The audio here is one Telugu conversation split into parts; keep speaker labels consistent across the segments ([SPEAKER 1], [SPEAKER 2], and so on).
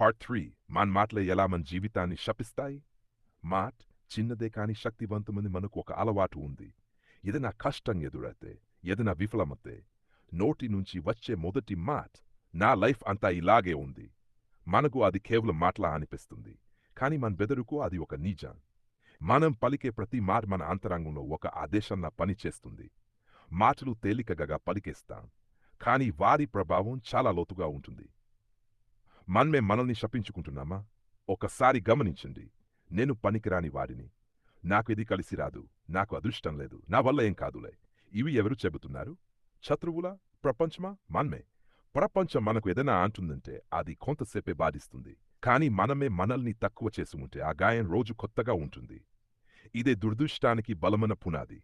[SPEAKER 1] Part three. మన మాటలే ఎలా మన జీవితాన్ని శపిస్తాయి? మాట్ చిన్నదే కాని శక్తివంతమని మనకు ఒక అలవాటు ఉంది. ఏదైనా కష్టం ఎదురైతే ఏదైనా విఫలమైతే నోటి నుంచి వచ్చే మొదటి మాట్ నా లైఫ్ అంతా ఇలాగే ఉంది. మనకు అది కేవలం మాటలా అనిపిస్తుంది. కానీ మన బెదరుకు అది ఒక నిజం. మనం పలికే ప్రతి మాట మన అంతరంగంలో ఒక ఆదేశంలా పనిచేస్తుంది. మాటలు తేలికగా పలికేస్తాం. కానీ వారి ప్రభావం చాలా లోతుగా ఉంటుంది. మనమే మనల్ని శపించుకుంటున్నామా? ఒకసారి గమనించండి. నేను పనికిరాని వాడిని. నాకు ఇది కలిసి రాదు. నాకు అదృష్టం లేదు. నా వల్ల ఏం కాదులే. ఇవి ఎవరు చెబుతున్నారు? శత్రువుల? ప్రపంచమా? మన్మే. ప్రపంచం మనకు ఏదైనా అంటుందంటే అది కొంతసేపే బాధిస్తుంది. కానీ మనమే మనల్ని తక్కువ చేసుకుంటే ఆ గాయం రోజు కొత్తగా ఉంటుంది. ఇదే దుర్దృష్టానికి బలమైన పునాది.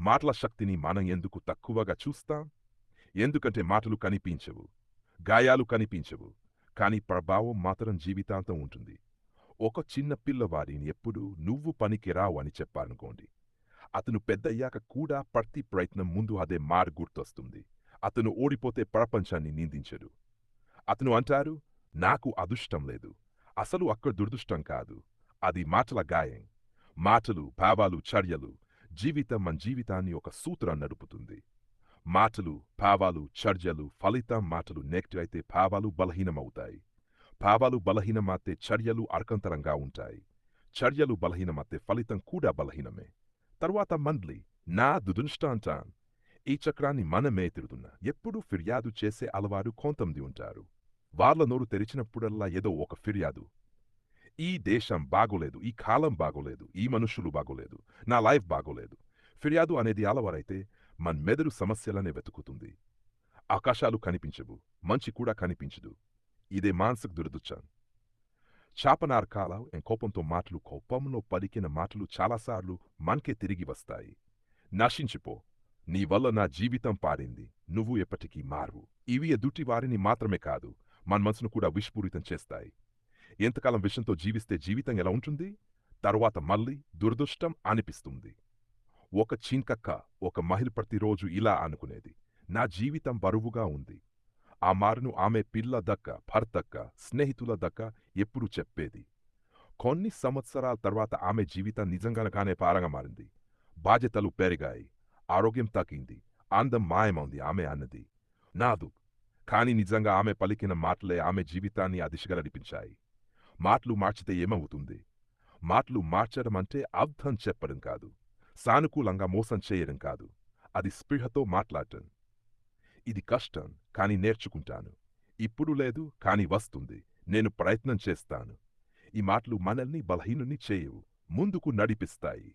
[SPEAKER 1] మాటల శక్తిని మనం ఎందుకు తక్కువగా చూస్తాం? ఎందుకంటే మాటలు కనిపించవు. గాయాలు కనిపించవు. కాని ప్రభావం మాత్రం జీవితాంతం ఉంటుంది. ఒక చిన్న పిల్లవాడిని ఎప్పుడు నువ్వు పనికిరావు అని చెప్పాలనుకోండి. అతను పెద్దయ్యాక కూడా ప్రతి ప్రయత్నం ముందు అదే మార్ గుర్తొస్తుంది. అతను ఓడిపోతే ప్రపంచాన్ని నిందించడు. అతను అంటారు నాకు అదృష్టం లేదు. అసలు అక్కడ దురదృష్టం కాదు. అది మాటల గాయం. మాటలు భావాలు చర్యలు. జీవితం మన జీవితాన్ని ఒక సూత్రం నడుపుతుంది. మాటలు భావాలు చర్యలు ఫలితం మాటలు నెక్ట్ అయితే భావాలు బలహీనమవుతాయి. భావాలు బలహీనమైతే చర్యలు అర్కంతరంగా ఉంటాయి. చర్యలు బలహీనమైతే ఫలితం కూడా బలహీనమే. తరువాత మండ్లి నా దుదుష్టాంటాం ఈ చక్రాన్ని మనమే తిరుగుతున్నా ఎప్పుడు ఫిర్యాదు చేసే అలవారు కొంతమంది ఉంటారు. వాళ్ళ నోరు తెరిచినప్పుడల్లా ఏదో ఒక ఫిర్యాదు. ఈ దేశం బాగోలేదు ఈ కాలం బాగోలేదు ఈ మనుషులు బాగోలేదు నా లైఫ్ బాగోలేదు. ఫిర్యాదు అనేది అలవారైతే మన మెదడు సమస్యలనే వెతుకుతుంది. ఆకాశాలు కనిపించవు మంచి కూడా కనిపించదు. ఇదే మానసిక దురదృష్టం. చాపనార్కాల కోపంతో మాటలు కోపంలో పలికిన మాటలు చాలాసార్లు మనకే తిరిగి వస్తాయి. నశించిపో. నీ వల్ల నా జీవితం పారింది. నువ్వు ఎప్పటికీ మారు ఇవి ఎదుటి వారిని మాత్రమే కాదు మన మనసును కూడా విస్ఫూరితం చేస్తాయి. ఎంతకాలం విషంతో జీవిస్తే జీవితం ఎలా ఉంటుంది? తరువాత మళ్ళీ దురదృష్టం అనిపిస్తుంది. ఒక చీన్కక్క ఒక మహిళ ప్రతిరోజు ఇలా అనుకునేది నా జీవితం బరువుగా ఉంది. ఆ మారును ఆమె పిల్ల దక్క భర్తక్క స్నేహితుల దక్క ఎప్పుడు చెప్పేది. కొన్ని సంవత్సరాల తర్వాత ఆమె జీవితం నిజంగానే పారంగా మారింది. బాధ్యతలు పెరిగాయి. ఆరోగ్యం తగ్గింది. అందం మాయమైంది ఆమె అన్నది. నాదు. కాని నిజంగా ఆమె పలికిన మాటలే ఆమె జీవితాన్ని అదిశగలనిపించాయి. నడిపించాయి మాటలు మార్చితే ఏమవుతుంది? మాటలు మార్చడం అంటే అర్థం చెప్పడం కాదు. సానుకూలంగా మోసం చేయడం కాదు. అది స్పృహతో మాట్లాడటం. ఇది కష్టం కాని నేర్చుకుంటాను. ఇప్పుడు లేదు కాని వస్తుంది. నేను ప్రయత్నం చేస్తాను. ఈ మాటలు మనల్ని బలహీనుని చేయవు. ముందుకు నడిపిస్తాయి.